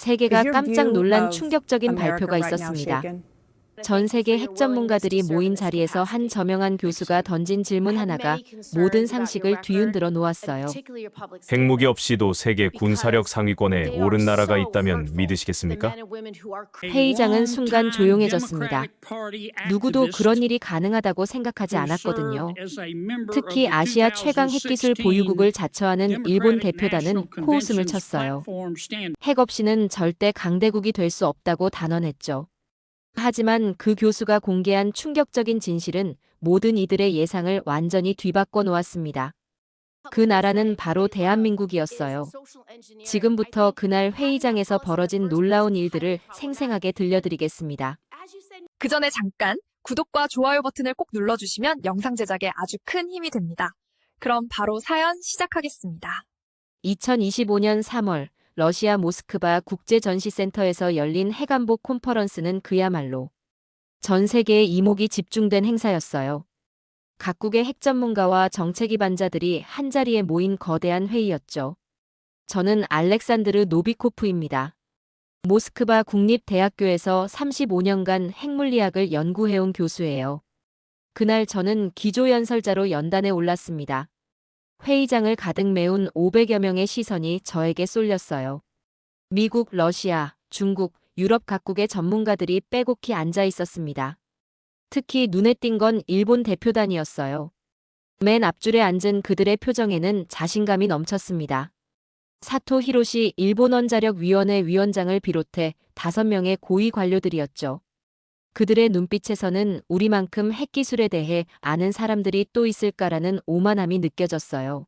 세계가 깜짝 놀란 충격적인 발표가 있었습니다. 전 세계 핵 전문가들이 모인 자리에서 한 저명한 교수가 던진 질문 하나가 모든 상식을 뒤흔들어 놓았어요. 핵무기 없이도 세계 군사력 상위권에 오른 나라가 있다면 믿으시겠습니까? 회의장은 순간 조용해졌습니다. 누구도 그런 일이 가능하다고 생각하지 않았거든요. 특히 아시아 최강 핵기술 보유국을 자처하는 일본 대표단은 코웃음을 쳤어요. 핵 없이는 절대 강대국이 될 수 없다고 단언했죠. 하지만 그 교수가 공개한 충격적인 진실은 모든 이들의 예상을 완전히 뒤바꿔 놓았습니다. 그 나라는 바로 대한민국이었어요. 지금부터 그날 회의장에서 벌어진 놀라운 일들을 생생하게 들려드리겠습니다. 그 전에 잠깐 구독과 좋아요 버튼을 꼭 눌러주시면 영상 제작에 아주 큰 힘이 됩니다. 그럼 바로 사연 시작하겠습니다. 2025년 3월 러시아 모스크바 국제전시센터에서 열린 해관복 콘퍼런스는 그야말로 전 세계의 이목이 집중된 행사였어요. 각국의 핵 전문가와 정책 기반자들이 한자리에 모인 거대한 회의였죠. 저는 알렉산드르 노비코프입니다. 모스크바 국립대학교에서 35년간 핵물리학을 연구해온 교수예요. 그날 저는 기조연설자로 연단에 올랐습니다. 회의장을 가득 메운 500여 명의 시선이 저에게 쏠렸어요. 미국, 러시아, 중국, 유럽 각국의 전문가들이 빼곡히 앉아 있었습니다. 특히 눈에 띈 건 일본 대표단이었어요. 맨 앞줄에 앉은 그들의 표정에는 자신감이 넘쳤습니다. 사토 히로시 일본 원자력 위원회 위원장을 비롯해 다섯 명의 고위 관료들이었죠. 그들의 눈빛에서는 우리만큼 핵기술에 대해 아는 사람들이 또 있을까라는 오만함이 느껴졌어요.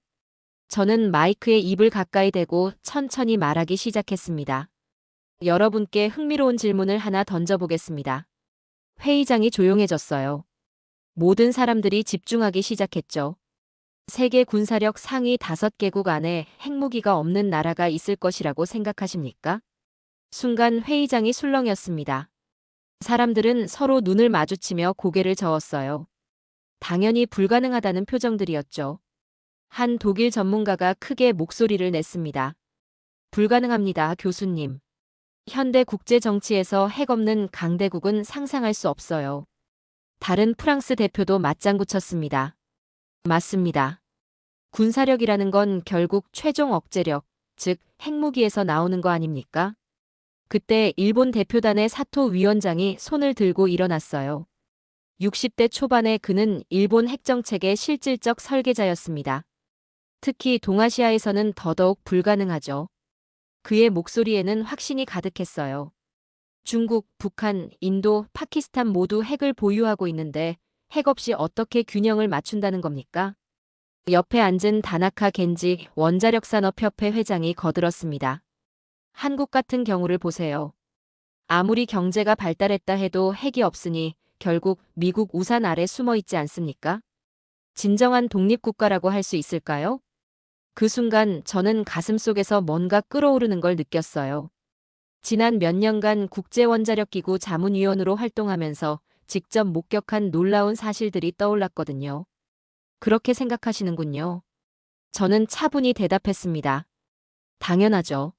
저는 마이크에 입을 가까이 대고 천천히 말하기 시작했습니다. 여러분께 흥미로운 질문을 하나 던져보겠습니다. 회의장이 조용해졌어요. 모든 사람들이 집중하기 시작했죠. 세계 군사력 상위 5개국 안에 핵무기가 없는 나라가 있을 것이라고 생각하십니까? 순간 회의장이 술렁였습니다. 사람들은 서로 눈을 마주치며 고개를 저었어요. 당연히 불가능하다는 표정들이었죠. 한 독일 전문가가 크게 목소리를 냈습니다. 불가능합니다, 교수님. 현대 국제 정치에서 핵 없는 강대국은 상상할 수 없어요. 다른 프랑스 대표도 맞장구 쳤습니다. 맞습니다. 군사력이라는 건 결국 최종 억제력, 즉 핵무기에서 나오는 거 아닙니까? 그때 일본 대표단의 사토 위원장이 손을 들고 일어났어요. 60대 초반의 그는 일본 핵정책의 실질적 설계자였습니다. 특히 동아시아에서는 더더욱 불가능하죠. 그의 목소리에는 확신이 가득했어요. 중국, 북한, 인도, 파키스탄 모두 핵을 보유하고 있는데 핵 없이 어떻게 균형을 맞춘다는 겁니까? 옆에 앉은 다나카 겐지 원자력산업협회 회장이 거들었습니다. 한국 같은 경우를 보세요. 아무리 경제가 발달했다 해도 핵이 없으니 결국 미국 우산 아래 숨어 있지 않습니까? 진정한 독립국가라고 할 수 있을까요? 그 순간 저는 가슴 속에서 뭔가 끓어오르는 걸 느꼈어요. 지난 몇 년간 국제원자력기구 자문위원으로 활동하면서 직접 목격한 놀라운 사실들이 떠올랐거든요. 그렇게 생각하시는군요. 저는 차분히 대답했습니다. 당연하죠.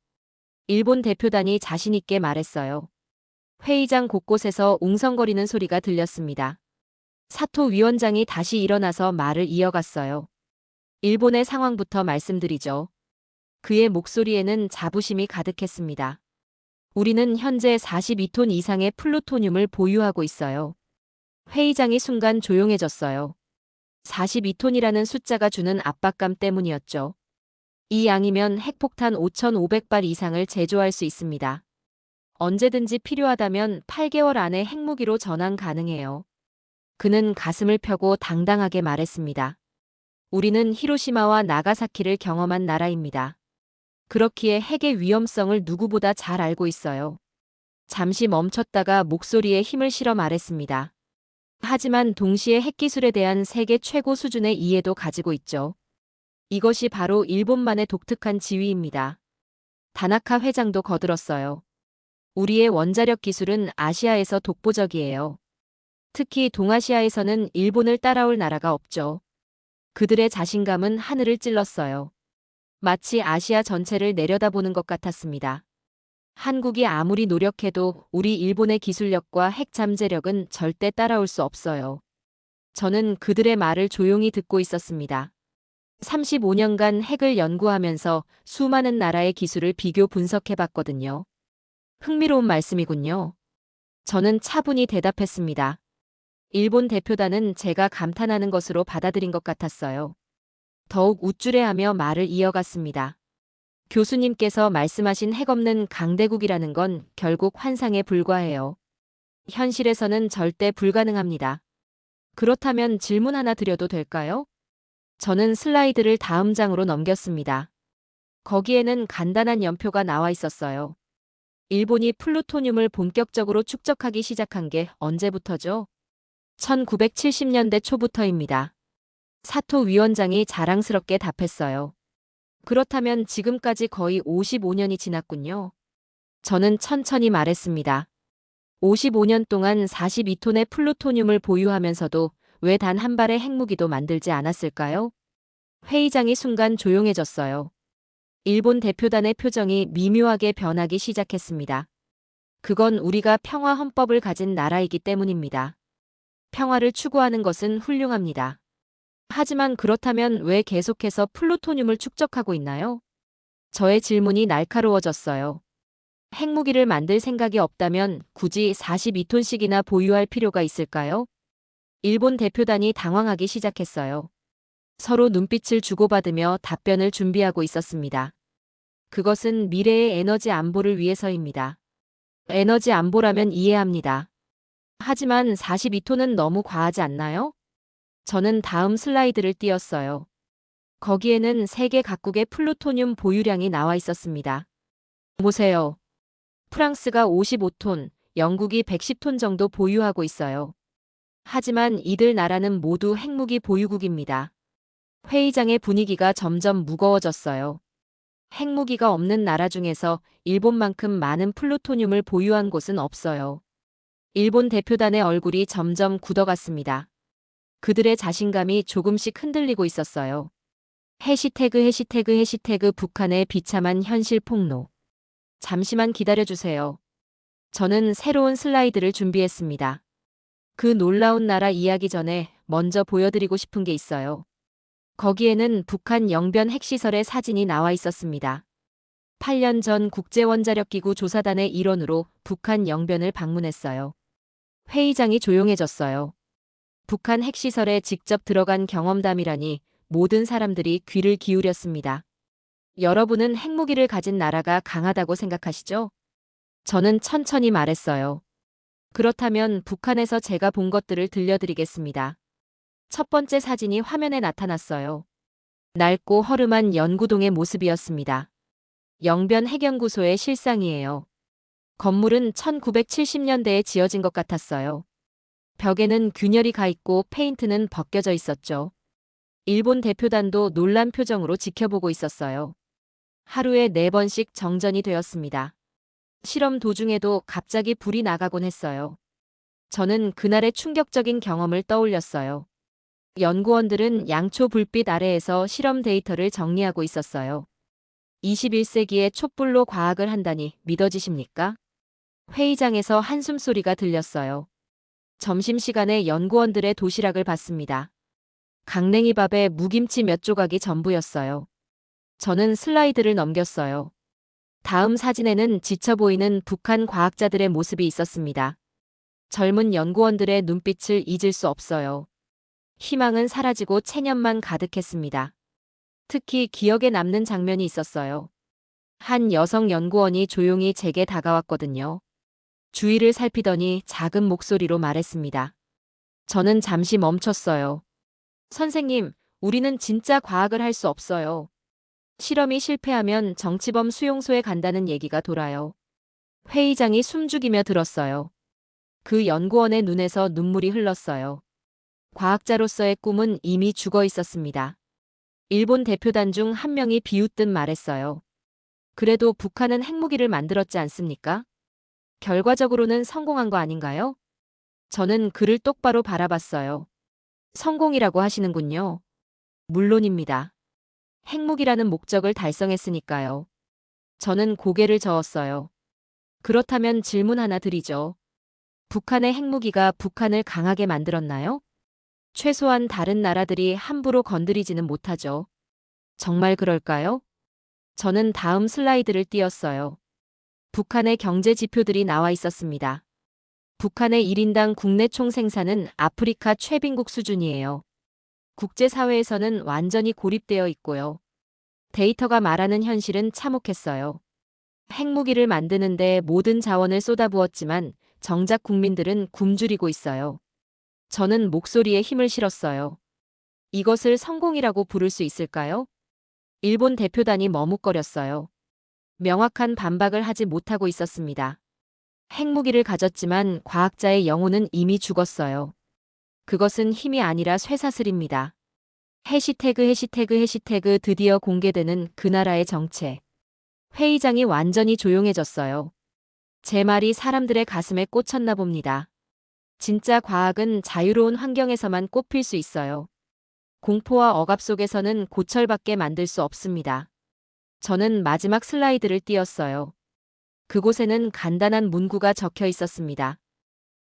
일본 대표단이 자신있게 말했어요. 회의장 곳곳에서 웅성거리는 소리가 들렸습니다. 사토 위원장이 다시 일어나서 말을 이어갔어요. 일본의 상황부터 말씀드리죠. 그의 목소리에는 자부심이 가득했습니다. 우리는 현재 42톤 이상의 플루토늄을 보유하고 있어요. 회의장이 순간 조용해졌어요. 42톤이라는 숫자가 주는 압박감 때문이었죠. 이 양이면 핵폭탄 5,500발 이상을 제조할 수 있습니다. 언제든지 필요하다면 8개월 안에 핵무기로 전환 가능해요. 그는 가슴을 펴고 당당하게 말했습니다. 우리는 히로시마와 나가사키를 경험한 나라입니다. 그렇기에 핵의 위험성을 누구보다 잘 알고 있어요. 잠시 멈췄다가 목소리에 힘을 실어 말했습니다. 하지만 동시에 핵기술에 대한 세계 최고 수준의 이해도 가지고 있죠. 이것이 바로 일본만의 독특한 지위입니다. 다나카 회장도 거들었어요. 우리의 원자력 기술은 아시아에서 독보적이에요. 특히 동아시아에서는 일본을 따라올 나라가 없죠. 그들의 자신감은 하늘을 찔렀어요. 마치 아시아 전체를 내려다보는 것 같았습니다. 한국이 아무리 노력해도 우리 일본의 기술력과 핵 잠재력은 절대 따라올 수 없어요. 저는 그들의 말을 조용히 듣고 있었습니다. 35년간 핵을 연구하면서 수많은 나라의 기술을 비교 분석해 봤거든요. 흥미로운 말씀이군요. 저는 차분히 대답했습니다. 일본 대표단은 제가 감탄하는 것으로 받아들인 것 같았어요. 더욱 우쭐해하며 말을 이어갔습니다. 교수님께서 말씀하신 핵 없는 강대국이라는 건 결국 환상에 불과해요. 현실에서는 절대 불가능합니다. 그렇다면 질문 하나 드려도 될까요? 저는 슬라이드를 다음 장으로 넘겼습니다. 거기에는 간단한 연표가 나와 있었어요. 일본이 플루토늄을 본격적으로 축적하기 시작한 게 언제부터죠? 1970년대 초부터입니다. 사토 위원장이 자랑스럽게 답했어요. 그렇다면 지금까지 거의 55년이 지났군요. 저는 천천히 말했습니다. 55년 동안 42톤의 플루토늄을 보유하면서도 왜 단 한 발의 핵무기도 만들지 않았을까요? 회의장이 순간 조용해졌어요. 일본 대표단의 표정이 미묘하게 변하기 시작했습니다. 그건 우리가 평화 헌법을 가진 나라이기 때문입니다. 평화를 추구하는 것은 훌륭합니다. 하지만 그렇다면 왜 계속해서 플루토늄을 축적하고 있나요? 저의 질문이 날카로워졌어요. 핵무기를 만들 생각이 없다면 굳이 42톤씩이나 보유할 필요가 있을까요? 일본 대표단이 당황하기 시작했어요. 서로 눈빛을 주고받으며 답변을 준비하고 있었습니다. 그것은 미래의 에너지 안보를 위해서입니다. 에너지 안보라면 이해합니다. 하지만 42톤은 너무 과하지 않나요? 저는 다음 슬라이드를 띄었어요. 거기에는 세계 각국의 플루토늄 보유량이 나와 있었습니다. 보세요. 프랑스가 55톤, 영국이 110톤 정도 보유하고 있어요. 하지만 이들 나라는 모두 핵무기 보유국입니다. 회의장의 분위기가 점점 무거워졌어요. 핵무기가 없는 나라 중에서 일본만큼 많은 플루토늄을 보유한 곳은 없어요. 일본 대표단의 얼굴이 점점 굳어갔습니다. 그들의 자신감이 조금씩 흔들리고 있었어요. 해시태그 해시태그 해시태그 북한의 비참한 현실 폭로. 잠시만 기다려주세요. 저는 새로운 슬라이드를 준비했습니다. 그 놀라운 나라 이야기 전에 먼저 보여드리고 싶은 게 있어요. 거기에는 북한 영변 핵시설의 사진이 나와 있었습니다. 8년 전 국제원자력기구 조사단의 일원으로 북한 영변을 방문했어요. 회의장이 조용해졌어요. 북한 핵시설에 직접 들어간 경험담이라니 모든 사람들이 귀를 기울였습니다. 여러분은 핵무기를 가진 나라가 강하다고 생각하시죠? 저는 천천히 말했어요. 그렇다면 북한에서 제가 본 것들을 들려드리겠습니다. 첫 번째 사진이 화면에 나타났어요. 낡고 허름한 연구동의 모습이었습니다. 영변 핵연구소의 실상이에요. 건물은 1970년대에 지어진 것 같았어요. 벽에는 균열이 가 있고 페인트는 벗겨져 있었죠. 일본 대표단도 놀란 표정으로 지켜보고 있었어요. 하루에 네 번씩 정전이 되었습니다. 실험 도중에도 갑자기 불이 나가곤 했어요. 저는 그날의 충격적인 경험을 떠올렸어요. 연구원들은 양초 불빛 아래에서 실험 데이터를 정리하고 있었어요. 21세기에 촛불로 과학을 한다니 믿어지십니까? 회의장에서 한숨소리가 들렸어요. 점심시간에 연구원들의 도시락을 봤습니다. 강냉이 밥에 무김치 몇 조각이 전부였어요. 저는 슬라이드를 넘겼어요. 다음 사진에는 지쳐 보이는 북한 과학자들의 모습이 있었습니다. 젊은 연구원들의 눈빛을 잊을 수 없어요. 희망은 사라지고 체념만 가득했습니다. 특히 기억에 남는 장면이 있었어요. 한 여성 연구원이 조용히 제게 다가왔거든요. 주위를 살피더니 작은 목소리로 말했습니다. 저는 잠시 멈췄어요. 선생님, 우리는 진짜 과학을 할 수 없어요. 실험이 실패하면 정치범 수용소에 간다는 얘기가 돌아요. 회의장이 숨죽이며 들었어요. 그 연구원의 눈에서 눈물이 흘렀어요. 과학자로서의 꿈은 이미 죽어 있었습니다. 일본 대표단 중 한 명이 비웃듯 말했어요. 그래도 북한은 핵무기를 만들었지 않습니까? 결과적으로는 성공한 거 아닌가요? 저는 그를 똑바로 바라봤어요. 성공이라고 하시는군요. 물론입니다. 핵무기라는 목적을 달성했으니까요. 저는 고개를 저었어요. 그렇다면 질문 하나 드리죠. 북한의 핵무기가 북한을 강하게 만들었나요? 최소한 다른 나라들이 함부로 건드리지는 못하죠. 정말 그럴까요? 저는 다음 슬라이드를 띄었어요. 북한의 경제 지표들이 나와 있었습니다. 북한의 1인당 국내 총 생산은 아프리카 최빈국 수준이에요. 국제사회에서는 완전히 고립되어 있고요. 데이터가 말하는 현실은 참혹했어요. 핵무기를 만드는데 모든 자원을 쏟아부었지만 정작 국민들은 굶주리고 있어요. 저는 목소리에 힘을 실었어요. 이것을 성공이라고 부를 수 있을까요? 일본 대표단이 머뭇거렸어요. 명확한 반박을 하지 못하고 있었습니다. 핵무기를 가졌지만 과학자의 영혼은 이미 죽었어요. 그것은 힘이 아니라 쇠사슬입니다. 해시태그 해시태그 해시태그 드디어 공개되는 그 나라의 정체. 회의장이 완전히 조용해졌어요. 제 말이 사람들의 가슴에 꽂혔나 봅니다. 진짜 과학은 자유로운 환경에서만 꼽힐 수 있어요. 공포와 억압 속에서는 고철밖에 만들 수 없습니다. 저는 마지막 슬라이드를 띄었어요. 그곳에는 간단한 문구가 적혀 있었습니다.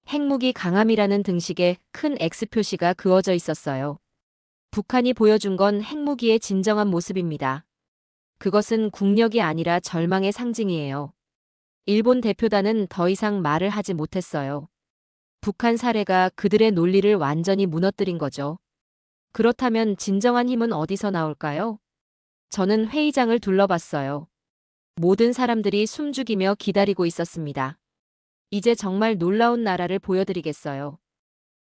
핵무기 강함이라는 등식에 큰 X 표시가 그어져 있었어요. 북한이 보여준 건 핵무기의 진정한 모습입니다. 그것은 국력이 아니라 절망의 상징이에요. 일본 대표단은 더 이상 말을 하지 못했어요. 북한 사례가 그들의 논리를 완전히 무너뜨린 거죠. 그렇다면 진정한 힘은 어디서 나올까요? 저는 회의장을 둘러봤어요. 모든 사람들이 숨죽이며 기다리고 있었습니다. 이제 정말 놀라운 나라를 보여드리겠어요.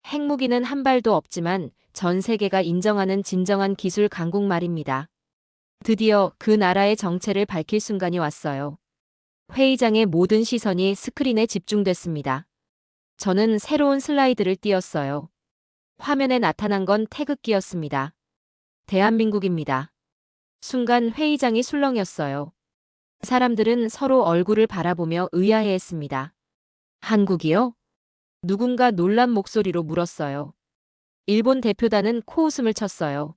핵무기는 한 발도 없지만 전 세계가 인정하는 진정한 기술 강국 말입니다. 드디어 그 나라의 정체를 밝힐 순간이 왔어요. 회의장의 모든 시선이 스크린에 집중됐습니다. 저는 새로운 슬라이드를 띄었어요. 화면에 나타난 건 태극기였습니다. 대한민국입니다. 순간 회의장이 술렁였어요. 사람들은 서로 얼굴을 바라보며 의아해했습니다. 한국이요? 누군가 놀란 목소리로 물었어요. 일본 대표단은 코웃음을 쳤어요.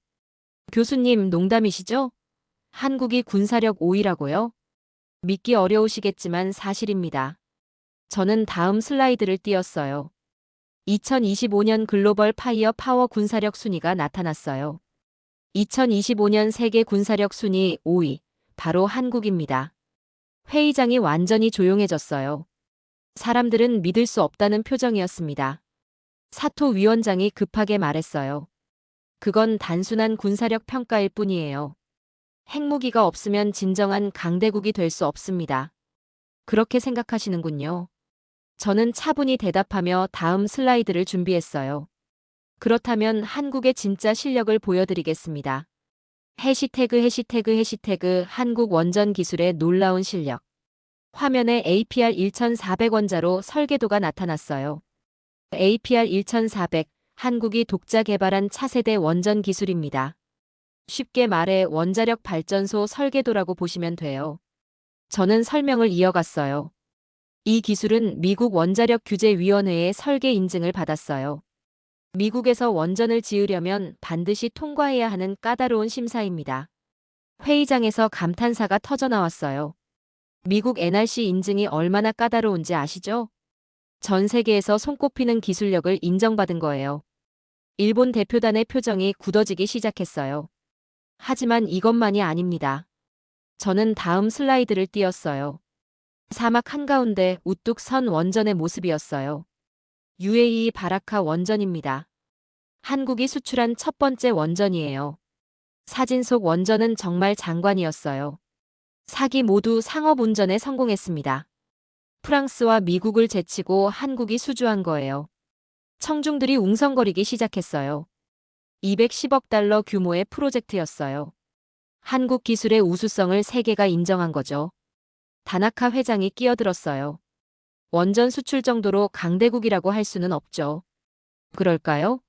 교수님 농담이시죠? 한국이 군사력 5위라고요? 믿기 어려우시겠지만 사실입니다. 저는 다음 슬라이드를 띄었어요. 2025년 글로벌 파이어 파워 군사력 순위가 나타났어요. 2025년 세계 군사력 순위 5위, 바로 한국입니다. 회의장이 완전히 조용해졌어요. 사람들은 믿을 수 없다는 표정이었습니다. 사토 위원장이 급하게 말했어요. 그건 단순한 군사력 평가일 뿐이에요. 핵무기가 없으면 진정한 강대국이 될 수 없습니다. 그렇게 생각하시는군요. 저는 차분히 대답하며 다음 슬라이드를 준비했어요. 그렇다면 한국의 진짜 실력을 보여드리겠습니다. 해시태그 해시태그 해시태그 한국 원전 기술의 놀라운 실력. 화면에 APR 1400원자로 설계도가 나타났어요. APR 1400, 한국이 독자 개발한 차세대 원전 기술입니다. 쉽게 말해 원자력 발전소 설계도라고 보시면 돼요. 저는 설명을 이어갔어요. 이 기술은 미국 원자력 규제위원회의 설계 인증을 받았어요. 미국에서 원전을 지으려면 반드시 통과해야 하는 까다로운 심사입니다. 회의장에서 감탄사가 터져 나왔어요. 미국 NRC 인증이 얼마나 까다로운지 아시죠? 전 세계에서 손꼽히는 기술력을 인정받은 거예요. 일본 대표단의 표정이 굳어지기 시작했어요. 하지만 이것만이 아닙니다. 저는 다음 슬라이드를 띄었어요. 사막 한가운데 우뚝 선 원전의 모습이었어요. UAE 바라카 원전입니다. 한국이 수출한 첫 번째 원전이에요. 사진 속 원전은 정말 장관이었어요. 사기 모두 상업 운전에 성공했습니다. 프랑스와 미국을 제치고 한국이 수주한 거예요. 청중들이 웅성거리기 시작했어요. 210억 달러 규모의 프로젝트였어요. 한국 기술의 우수성을 세계가 인정한 거죠. 다나카 회장이 끼어들었어요. 원전 수출 정도로 강대국이라고 할 수는 없죠. 그럴까요?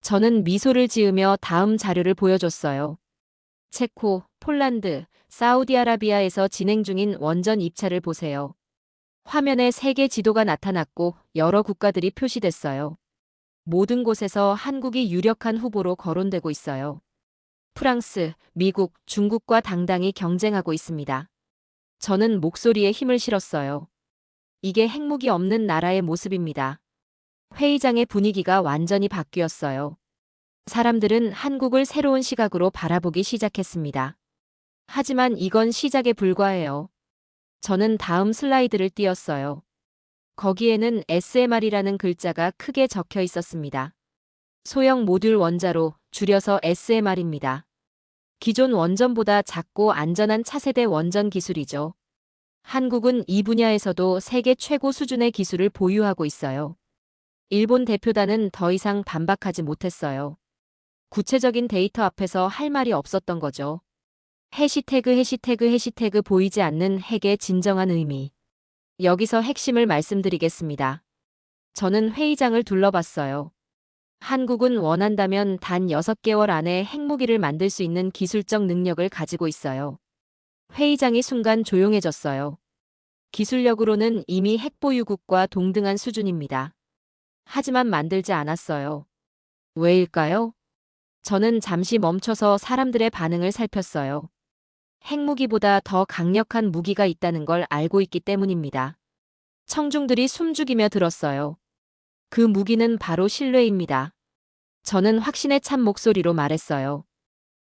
저는 미소를 지으며 다음 자료를 보여줬어요. 체코, 폴란드, 사우디아라비아에서 진행 중인 원전 입찰을 보세요. 화면에 세계 지도가 나타났고 여러 국가들이 표시됐어요. 모든 곳에서 한국이 유력한 후보로 거론되고 있어요. 프랑스, 미국, 중국과 당당히 경쟁하고 있습니다. 저는 목소리에 힘을 실었어요. 이게 핵무기 없는 나라의 모습입니다. 회의장의 분위기가 완전히 바뀌었어요. 사람들은 한국을 새로운 시각으로 바라보기 시작했습니다. 하지만 이건 시작에 불과해요. 저는 다음 슬라이드를 띄었어요. 거기에는 SMR이라는 글자가 크게 적혀 있었습니다. 소형 모듈 원자로 줄여서 SMR입니다. 기존 원전보다 작고 안전한 차세대 원전 기술이죠. 한국은 이 분야에서도 세계 최고 수준의 기술을 보유하고 있어요. 일본 대표단은 더 이상 반박하지 못했어요. 구체적인 데이터 앞에서 할 말이 없었던 거죠. 해시태그 해시태그 해시태그 보이지 않는 핵의 진정한 의미. 여기서 핵심을 말씀드리겠습니다. 저는 회의장을 둘러봤어요. 한국은 원한다면 단 6개월 안에 핵무기를 만들 수 있는 기술적 능력을 가지고 있어요. 회의장이 순간 조용해졌어요. 기술력으로는 이미 핵보유국과 동등한 수준입니다. 하지만 만들지 않았어요. 왜일까요? 저는 잠시 멈춰서 사람들의 반응을 살폈어요. 핵무기보다 더 강력한 무기가 있다는 걸 알고 있기 때문입니다. 청중들이 숨죽이며 들었어요. 그 무기는 바로 신뢰입니다. 저는 확신에 찬 목소리로 말했어요.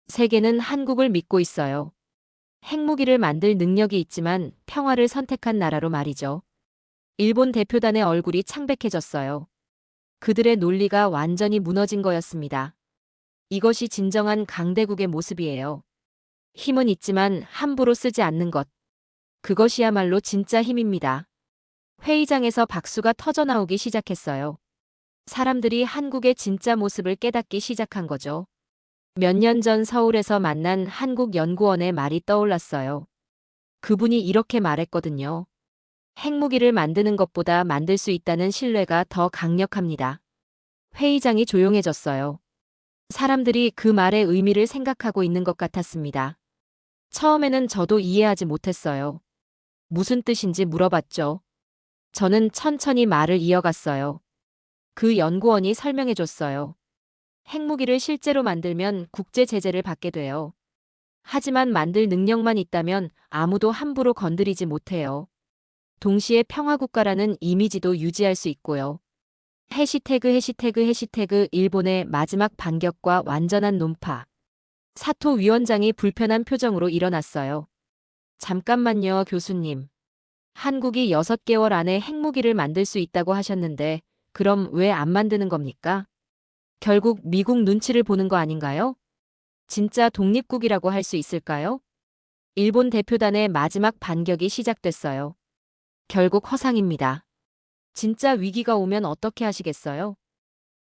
세계는 한국을 믿고 있어요. 핵무기를 만들 능력이 있지만 평화를 선택한 나라로 말이죠. 일본 대표단의 얼굴이 창백해졌어요. 그들의 논리가 완전히 무너진 거였습니다. 이것이 진정한 강대국의 모습이에요. 힘은 있지만 함부로 쓰지 않는 것. 그것이야말로 진짜 힘입니다. 회의장에서 박수가 터져나오기 시작했어요. 사람들이 한국의 진짜 모습을 깨닫기 시작한 거죠. 몇 년 전 서울에서 만난 한국 연구원의 말이 떠올랐어요. 그분이 이렇게 말했거든요. 핵무기를 만드는 것보다 만들 수 있다는 신뢰가 더 강력합니다. 회의장이 조용해졌어요. 사람들이 그 말의 의미를 생각하고 있는 것 같았습니다. 처음에는 저도 이해하지 못했어요. 무슨 뜻인지 물어봤죠. 저는 천천히 말을 이어갔어요. 그 연구원이 설명해 줬어요. 핵무기를 실제로 만들면 국제 제재를 받게 돼요. 하지만 만들 능력만 있다면 아무도 함부로 건드리지 못해요. 동시에 평화국가라는 이미지도 유지할 수 있고요. 해시태그 해시태그 해시태그 일본의 마지막 반격과 완전한 논파. 사토 위원장이 불편한 표정으로 일어났어요. 잠깐만요, 교수님. 한국이 6개월 안에 핵무기를 만들 수 있다고 하셨는데, 그럼 왜 안 만드는 겁니까? 결국 미국 눈치를 보는 거 아닌가요? 진짜 독립국이라고 할 수 있을까요? 일본 대표단의 마지막 반격이 시작됐어요. 결국 허상입니다. 진짜 위기가 오면 어떻게 하시겠어요?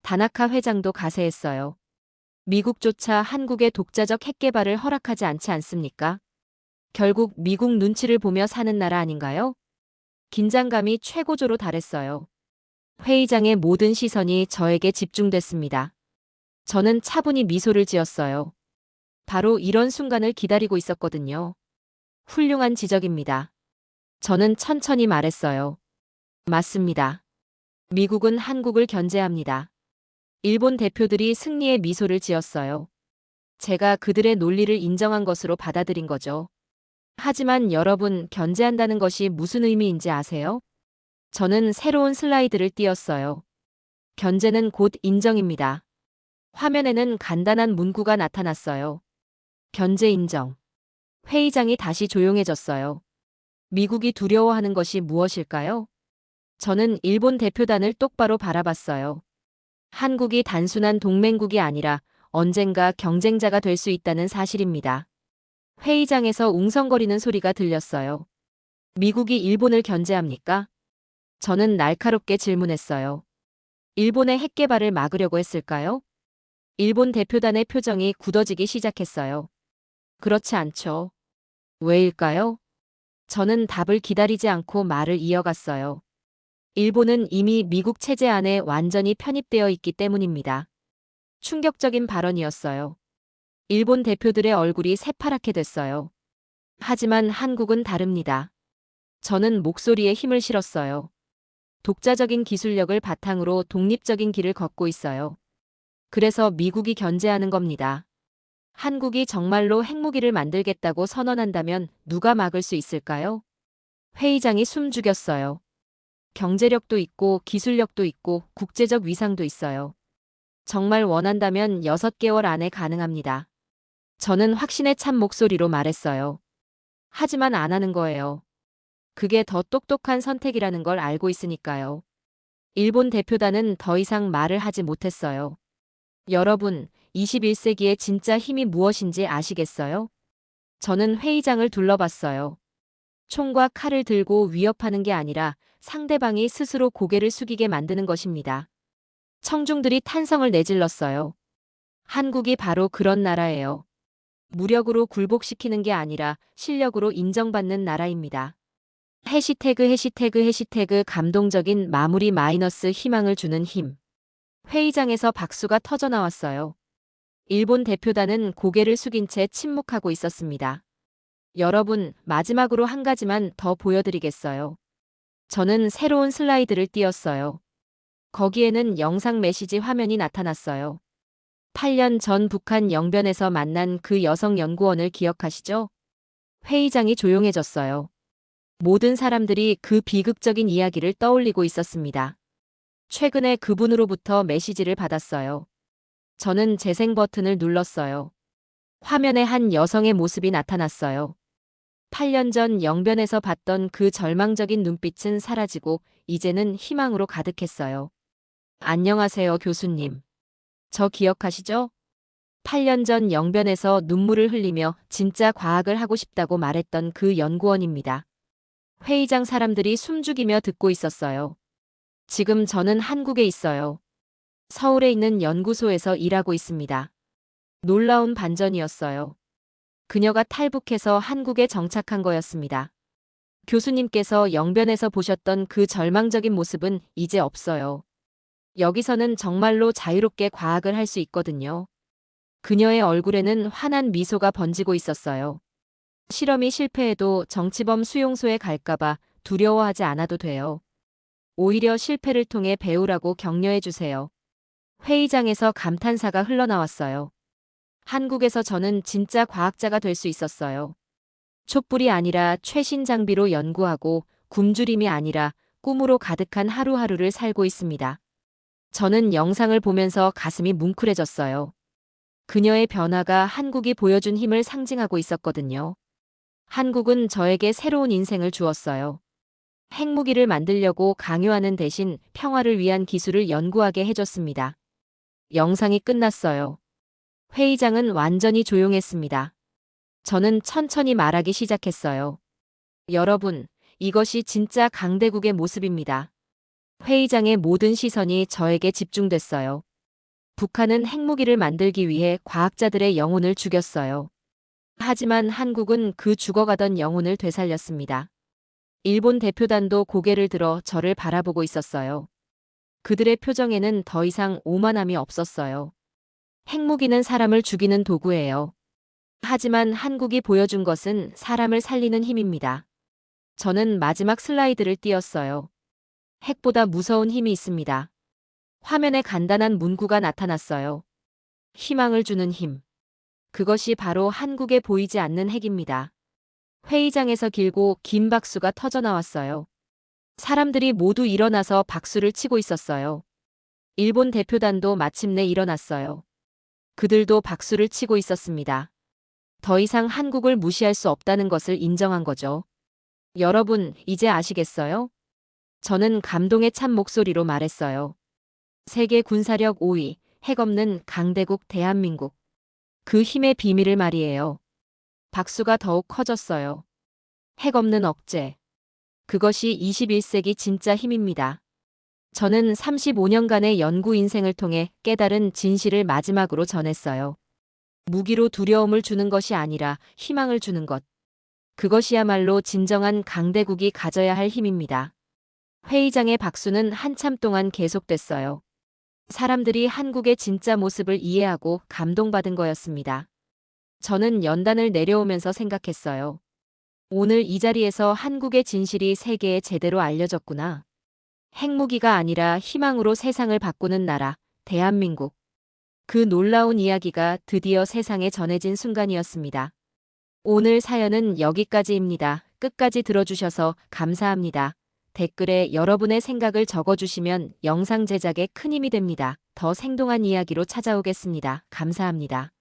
다나카 회장도 가세했어요. 미국조차 한국의 독자적 핵 개발을 허락하지 않지 않습니까? 결국 미국 눈치를 보며 사는 나라 아닌가요? 긴장감이 최고조로 달했어요. 회의장의 모든 시선이 저에게 집중됐습니다. 저는 차분히 미소를 지었어요. 바로 이런 순간을 기다리고 있었거든요. 훌륭한 지적입니다. 저는 천천히 말했어요. 맞습니다. 미국은 한국을 견제합니다. 일본 대표들이 승리의 미소를 지었어요. 제가 그들의 논리를 인정한 것으로 받아들인 거죠. 하지만 여러분, 견제한다는 것이 무슨 의미인지 아세요? 저는 새로운 슬라이드를 띄었어요. 견제는 곧 인정입니다. 화면에는 간단한 문구가 나타났어요. 견제 인정. 회의장이 다시 조용해졌어요. 미국이 두려워하는 것이 무엇일까요? 저는 일본 대표단을 똑바로 바라봤어요. 한국이 단순한 동맹국이 아니라 언젠가 경쟁자가 될 수 있다는 사실입니다. 회의장에서 웅성거리는 소리가 들렸어요. 미국이 일본을 견제합니까? 저는 날카롭게 질문했어요. 일본의 핵 개발을 막으려고 했을까요? 일본 대표단의 표정이 굳어지기 시작했어요. 그렇지 않죠. 왜일까요? 저는 답을 기다리지 않고 말을 이어갔어요. 일본은 이미 미국 체제 안에 완전히 편입되어 있기 때문입니다. 충격적인 발언이었어요. 일본 대표들의 얼굴이 새파랗게 됐어요. 하지만 한국은 다릅니다. 저는 목소리에 힘을 실었어요. 독자적인 기술력을 바탕으로 독립적인 길을 걷고 있어요. 그래서 미국이 견제하는 겁니다. 한국이 정말로 핵무기를 만들겠다고 선언한다면 누가 막을 수 있을까요? 회의장이 숨죽였어요. 경제력도 있고 기술력도 있고 국제적 위상도 있어요. 정말 원한다면 6개월 안에 가능합니다. 저는 확신에 찬 목소리로 말했어요. 하지만 안 하는 거예요. 그게 더 똑똑한 선택이라는 걸 알고 있으니까요. 일본 대표단은 더 이상 말을 하지 못했어요. 여러분, 21세기의 진짜 힘이 무엇인지 아시겠어요? 저는 회의장을 둘러봤어요. 총과 칼을 들고 위협하는 게 아니라 상대방이 스스로 고개를 숙이게 만드는 것입니다. 청중들이 탄성을 내질렀어요. 한국이 바로 그런 나라예요. 무력으로 굴복시키는 게 아니라 실력으로 인정받는 나라입니다. 해시태그 해시태그 해시태그 감동적인 마무리 마이너스 희망을 주는 힘. 회의장에서 박수가 터져 나왔어요. 일본 대표단은 고개를 숙인 채 침묵하고 있었습니다. 여러분, 마지막으로 한 가지만 더 보여드리겠어요. 저는 새로운 슬라이드를 띄웠어요. 거기에는 영상 메시지 화면이 나타났어요. 8년 전 북한 영변에서 만난 그 여성 연구원을 기억하시죠? 회의장이 조용해졌어요. 모든 사람들이 그 비극적인 이야기를 떠올리고 있었습니다. 최근에 그분으로부터 메시지를 받았어요. 저는 재생 버튼을 눌렀어요. 화면에 한 여성의 모습이 나타났어요. 8년 전 영변에서 봤던 그 절망적인 눈빛은 사라지고 이제는 희망으로 가득했어요. 안녕하세요, 교수님. 저 기억하시죠? 8년 전 영변에서 눈물을 흘리며 진짜 과학을 하고 싶다고 말했던 그 연구원입니다. 회의장 사람들이 숨죽이며 듣고 있었어요. 지금 저는 한국에 있어요. 서울에 있는 연구소에서 일하고 있습니다. 놀라운 반전이었어요. 그녀가 탈북해서 한국에 정착한 거였습니다. 교수님께서 영변에서 보셨던 그 절망적인 모습은 이제 없어요. 여기서는 정말로 자유롭게 과학을 할 수 있거든요. 그녀의 얼굴에는 환한 미소가 번지고 있었어요. 실험이 실패해도 정치범 수용소에 갈까봐 두려워하지 않아도 돼요. 오히려 실패를 통해 배우라고 격려해 주세요. 회의장에서 감탄사가 흘러나왔어요. 한국에서 저는 진짜 과학자가 될 수 있었어요. 촛불이 아니라 최신 장비로 연구하고 굶주림이 아니라 꿈으로 가득한 하루하루를 살고 있습니다. 저는 영상을 보면서 가슴이 뭉클해졌어요. 그녀의 변화가 한국이 보여준 힘을 상징하고 있었거든요. 한국은 저에게 새로운 인생을 주었어요. 핵무기를 만들려고 강요하는 대신 평화를 위한 기술을 연구하게 해줬습니다. 영상이 끝났어요. 회의장은 완전히 조용했습니다. 저는 천천히 말하기 시작했어요. 여러분, 이것이 진짜 강대국의 모습입니다. 회의장의 모든 시선이 저에게 집중됐어요. 북한은 핵무기를 만들기 위해 과학자들의 영혼을 죽였어요. 하지만 한국은 그 죽어가던 영혼을 되살렸습니다. 일본 대표단도 고개를 들어 저를 바라보고 있었어요. 그들의 표정에는 더 이상 오만함이 없었어요. 핵무기는 사람을 죽이는 도구예요. 하지만 한국이 보여준 것은 사람을 살리는 힘입니다. 저는 마지막 슬라이드를 띄웠어요. 핵보다 무서운 힘이 있습니다. 화면에 간단한 문구가 나타났어요. 희망을 주는 힘. 그것이 바로 한국에 보이지 않는 핵입니다. 회의장에서 길고 긴 박수가 터져 나왔어요. 사람들이 모두 일어나서 박수를 치고 있었어요. 일본 대표단도 마침내 일어났어요. 그들도 박수를 치고 있었습니다. 더 이상 한국을 무시할 수 없다는 것을 인정한 거죠. 여러분, 이제 아시겠어요? 저는 감동에 찬 목소리로 말했어요. 세계 군사력 5위, 핵 없는 강대국 대한민국. 그 힘의 비밀을 말이에요. 박수가 더욱 커졌어요. 핵 없는 억제. 그것이 21세기 진짜 힘입니다. 저는 35년간의 연구 인생을 통해 깨달은 진실을 마지막으로 전했어요. 무기로 두려움을 주는 것이 아니라 희망을 주는 것. 그것이야말로 진정한 강대국이 가져야 할 힘입니다. 회의장의 박수는 한참 동안 계속됐어요. 사람들이 한국의 진짜 모습을 이해하고 감동받은 거였습니다. 저는 연단을 내려오면서 생각했어요. 오늘 이 자리에서 한국의 진실이 세계에 제대로 알려졌구나. 핵무기가 아니라 희망으로 세상을 바꾸는 나라, 대한민국. 그 놀라운 이야기가 드디어 세상에 전해진 순간이었습니다. 오늘 사연은 여기까지입니다. 끝까지 들어주셔서 감사합니다. 댓글에 여러분의 생각을 적어주시면 영상 제작에 큰 힘이 됩니다. 더 생동한 이야기로 찾아오겠습니다. 감사합니다.